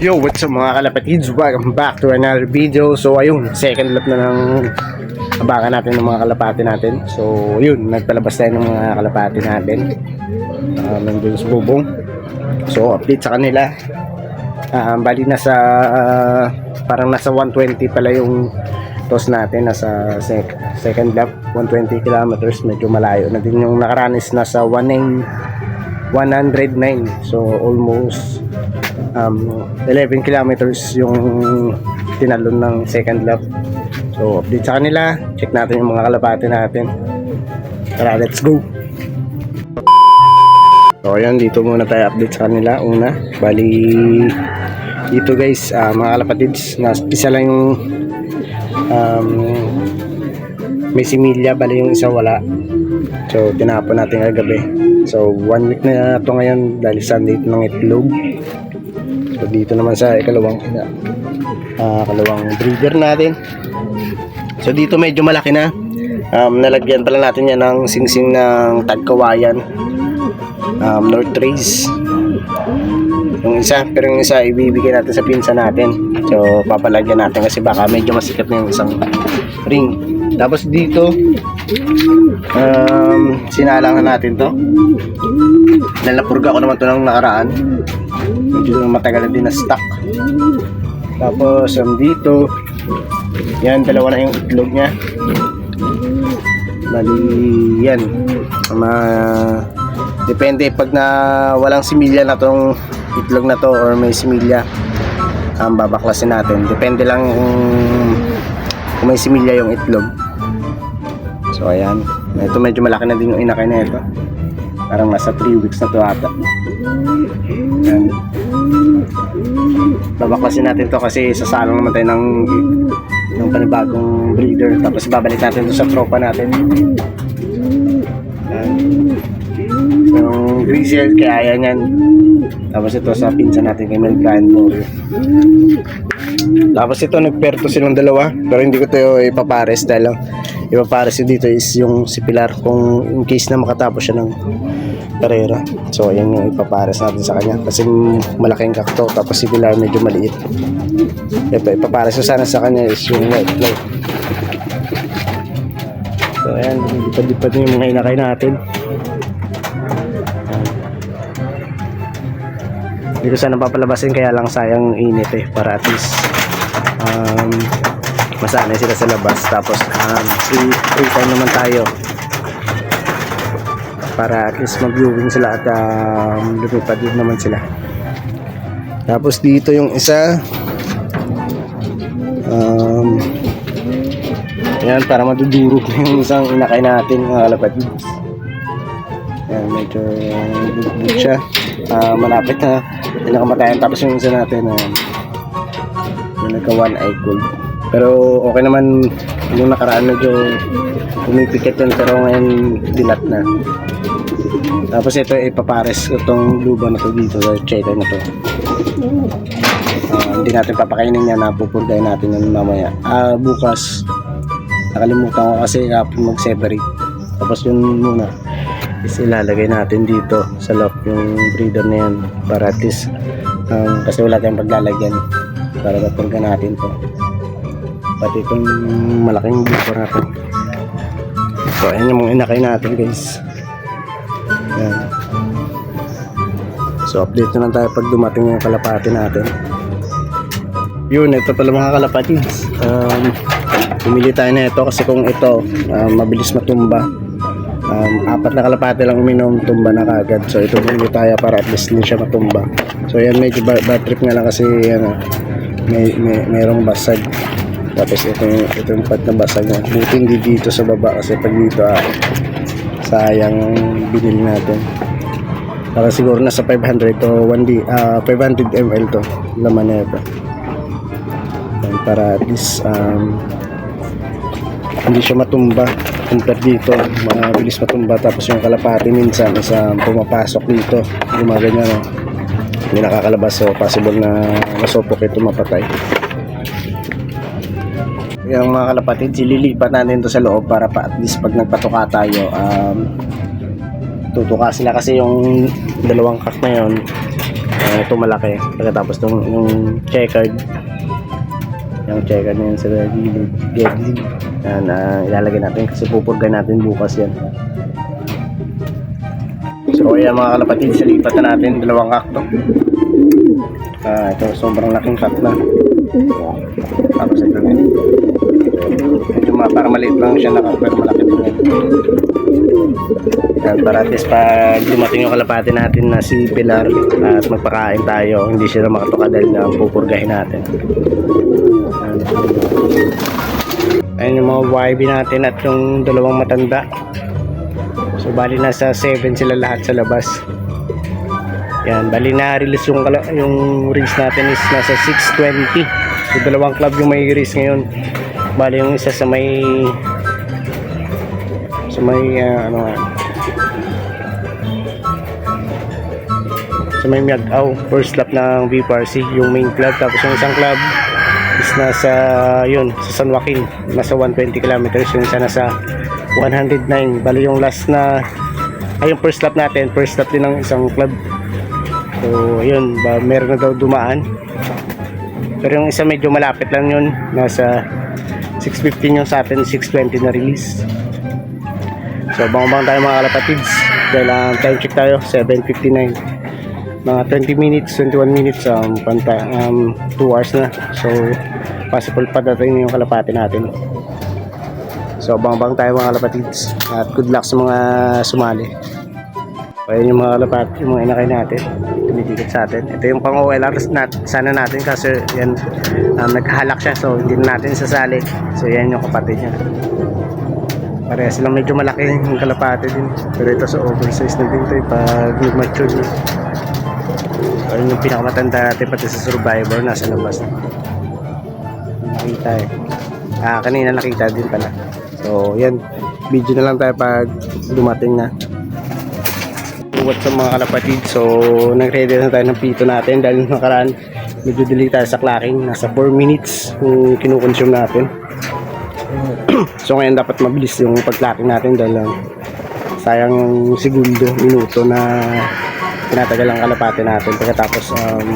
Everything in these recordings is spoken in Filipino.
Yo, what's up mga kalapatids? Welcome back to another video. So ayun, second lap na ng abangan natin ng mga kalapati natin. So yun, nagpalabas tayo ng mga kalapati natin. Uh, nandun sa bubong. So update sa kanila. Ah, bali nasa ah, parang nasa 120 pala yung toss natin nasa sec- second lap 120 kilometers medyo malayo na din yung nakaraan is nasa 19 109 so almost um, 11 kilometers yung tinalon ng second lap. So update sa kanila. Check natin yung mga kalapati natin. Tara let's go. So ayan dito muna tayo update sa kanila. Una bali dito guys ah, mga kalapatids na isa lang yung um, may similya bali yung isa wala. So tinapon natin kagabi. So one week na to ngayon dahil Sunday ito ng itlog so dito naman sa ikalawang uh, kalawang breeder natin. So dito medyo malaki na. Um, nalagyan pala natin yan ng singsing ng tagkawayan. Um, North Race yung isa pero yung isa ibibigay natin sa pinsa natin. So papalagyan natin kasi baka medyo masikat na yung isang ring. Tapos dito um, sinalangan natin to. Nalapurga ko naman to ng nakaraan medyo matagal na din na stock. Tapos um, dito yan dalawa na yung itlog nya bali yan. Ma depende pag na walang similya na tong itlog na to or may similya um, babaklasin natin. Depende lang kung, kung may similya yung itlog. So ayan. Ito medyo malaki na din yung inakay na ito. Parang nasa 3 weeks na to ata babaklasin natin to kasi sasalang naman tayo ng ng panibagong breeder. Tapos babalik natin to sa tropa natin. Ayan. Yung grizzle kaya yan yan. Tapos ito sa pinsa natin kay Mel Brian Moore. Tapos ito nagperto silang dalawa pero hindi ko ito ipapares dahil ang ipapares dito is yung si Pilar kung in case na makatapos siya ng karera so ayan yung ipapares natin sa kanya. Kasi malaking kakto tapos si Pilar medyo maliit. Ito ipapares ko sana sa kanya is yung white fly so ayan lipad-lipad yung mga inakay natin. Hindi ko sana papalabasin kaya lang sayang init eh para at least um, masanay sila sa labas. Tapos um, free, free time naman tayo para at least mag-viewing sila at um, lumipad din naman sila. Tapos dito yung isa. Um, yan para madudurog yung isang inakay natin mga kalapatids yan medyo bugbog siya. Ah, malapit na. Pinakamatayan tapos yung isa natin na yung nagka one eye cold pero okay naman yung nakaraan medyo pumipikit yun pero ngayon dilat na. Tapos ito ipapares ko tong luba na to dito sa checker na to. Ah, hindi natin papakainin yan napupurgay natin yun mamaya. Ah bukas nakalimutan ko kasi hapon mag separate tapos yun muna is ilalagay natin dito sa loob yung breeder na yan para at least um, kasi wala tayong paglalagyan para mapurga natin to pati itong malaking buko natin so ayan yung mga inakay natin guys. Yan so update na lang tayo pag dumating yung kalapati natin. Yun ito pala mga kalapati. Um, pumili tayo na ito kasi kung ito um, mabilis matumba. Um, apat na kalapate lang uminom tumba na kagad. So ito bumili tayo para at least hindi siya matumba. So yan medyo bad, trip nga lang kasi ano, may, may merong basag tapos ito yung ito yung part na basag niya buti hindi dito sa baba kasi pag dito ah, sayang binili natin. Para siguro nasa 500 to 1D ah 500 ml to laman na ito. Yan, para at least um, hindi siya matumba compare dito. Mabilis matumba tapos yung kalapati minsan isa pumapasok dito. Gumaganyan no? hindi nakakalabas so possible na masupok ito mapatay yung mga kalapatid sililipat natin to sa loob para pa at least pag nagpatuka tayo um, tutuka sila kasi yung dalawang kak na yun Uh, ito malaki. Pagkatapos itong yung checkered. Yung checkered na yun sa gilid. Gilid. Yan, ah, ilalagay natin kasi pupurga natin bukas yan. So ayan mga kalapatid, salipat na natin dalawang kakto. Ah, ito sobrang laking cut na. Tapos ito din. Medyo ma para maliit lang siya na pero malaki din yan. Yan, para at least pag dumating yung kalapati natin na si Pilar at magpakain tayo, hindi siya na makatuka dahil na pupurgahin natin. Ayan yung mga YB natin at yung dalawang matanda. So bali nasa 7 sila lahat sa labas. Yan, bali na release yung yung race natin is nasa 620. So dalawang club yung may race ngayon. Bali yung isa sa may sa may ah, ano nga sa may Miagaw first lap ng VPRC yung main club tapos yung isang club is nasa yun sa San Joaquin nasa 120 kilometers yung isa nasa 109 bali yung last na ay yung first lap natin first lap din ng isang club so yun ba, meron na daw dumaan. Pero yung isa medyo malapit lang yun. Nasa 615 yung sa atin 620 na release. So bang-bang tayo mga kalapatids. Dahil ang time check tayo 7.59 mga 20 minutes 21 minutes um, panta, um 2 hours na. So possible pa dating yung kalapati natin. So, bang-bang tayo mga kalapatids. At good luck sa mga sumali. So, ayan yung mga kalapat, yung mga inakay natin. Tumitikit sa atin. Ito yung pang OLR nat, sana natin kasi yan, um, naghahalak siya. So, hindi na natin sasali. So, yan yung kapatid niya. Parehas silang medyo malaki yung kalapati din. Pero ito sa oversize na din ito eh, pag mature na. So, yun yung pinakamatanda natin pati sa survivor nasa labas na. Nakita eh. Ah, kanina nakita din pala. So, yan. Video na lang tayo pag dumating na. What's up mga kalapatid? So, nag-ready na tayo ng pito natin dahil nung nakaraan medyo delay tayo sa clacking. Nasa 4 minutes yung kinukonsume natin. so, ngayon dapat mabilis yung pag-clacking natin dahil um, sayang yung segundo, minuto na tinatagal ang kalapate natin pagkatapos um,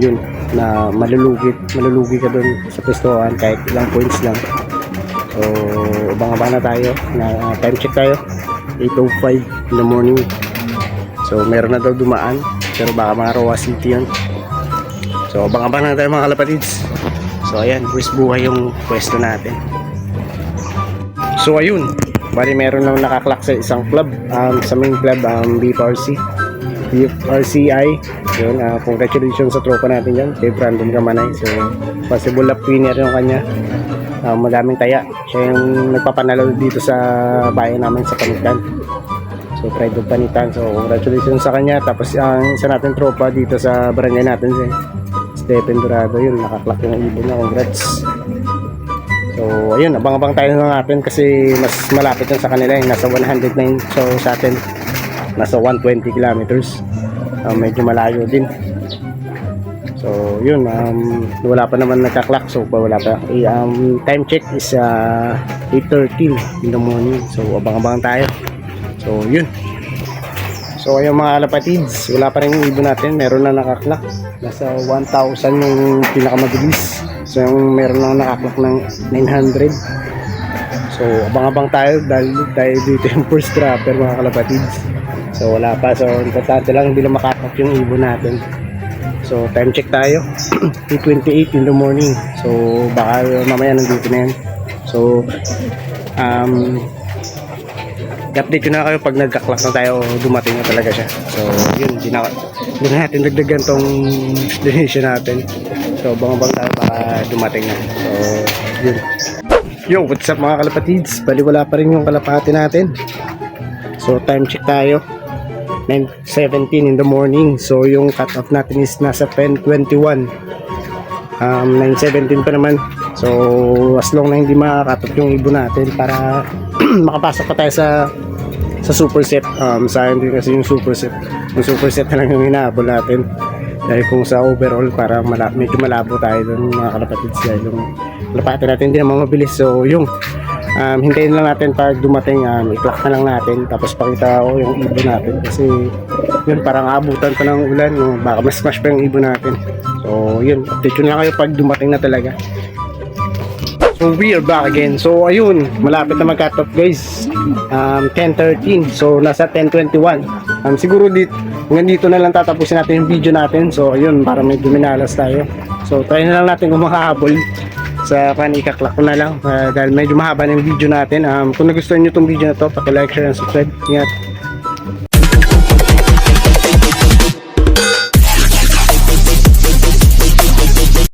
yun na malulugit malulugi ka dun sa pwestuhan kahit ilang points lang So, abang-abang na tayo. Na, time check tayo. 8.05 in the morning. So, meron na daw dumaan. Pero baka mga Roa City yun. So, abang-abang na tayo mga kalapatids. So, ayan. First buhay yung pwesto natin. So, ayun. Bali, meron lang nakaklak sa isang club. Um, sa main club, um, BFRC. BFRCI. Yun, uh, congratulations sa tropa natin dyan. Kay Brandon Kamanay. So, possible lap winner yung kanya uh, madaming taya. Siya yung nagpapanalo dito sa bayan namin sa Panitan. So, Pride of Panitan. So, congratulations sa kanya. Tapos, ang isa natin tropa dito sa barangay natin, si Stephen Dorado. Yun, nakaklak yung ibon na. Congrats. So, ayun, abang-abang tayo na natin kasi mas malapit yun sa kanila. Yung nasa 109. So, sa atin, nasa 120 kilometers. Uh, medyo malayo din. So, yun, um, wala pa naman nagka-clock. So, wala pa. Eh, um, time check is uh, 8.13 in the morning. So, abang-abang tayo. So, yun. So, ayun mga kalapatids, wala pa rin yung ibon natin. Meron na naka-clock. Nasa 1,000 yung pinakamabilis. So, yung meron lang naka-clock ng 900. So, abang-abang tayo dahil tayo dito yung first trapper mga kalapatids. So, wala pa. So, importante lang hindi na makaklock yung ibon natin. So, time check tayo. 8.28 in the morning. So, baka mamaya nandito na yan. So, um, update ko na kayo pag nagka-clock na tayo, dumating na talaga siya. So, yun, di na, di na natin dagdagan tong destination natin. So, bang-bang tayo baka dumating na. So, yun. Yo, what's up mga kalapatids? Bali wala pa rin yung kalapati natin. So, time check tayo. 9.17 in the morning. So, yung cut-off natin is nasa 10.21. Um, 9.17 pa naman. So, as long na hindi makaka-cut off yung ibon natin para makapasok pa tayo sa sa superset. Um, sayang din kasi yung superset. Yung superset na lang yung hinahabol natin. Dahil kung sa overall, parang mala medyo malabo tayo doon mga kalapatids. Dahil yung kalapati natin hindi naman mabilis. So, yung um, hintayin lang natin pag dumating um, i-clock na lang natin tapos pakita ko yung ibon natin kasi yun parang abutan pa ng ulan no? baka mas smash pa yung ibon natin so yun update yun lang kayo pag dumating na talaga So we are back again. So ayun, malapit na mag-cut off guys. Um, 10.13. So nasa 10.21. Um, siguro dito, hanggang dito na lang tatapusin natin yung video natin. So ayun, para medyo minalas tayo. So try na lang natin kung makahabol sa panikaklak ko na lang uh, dahil medyo mahaba na yung video natin. Um, kung nagustuhan nyo itong video na to, paki-like, share, and subscribe. Ingat.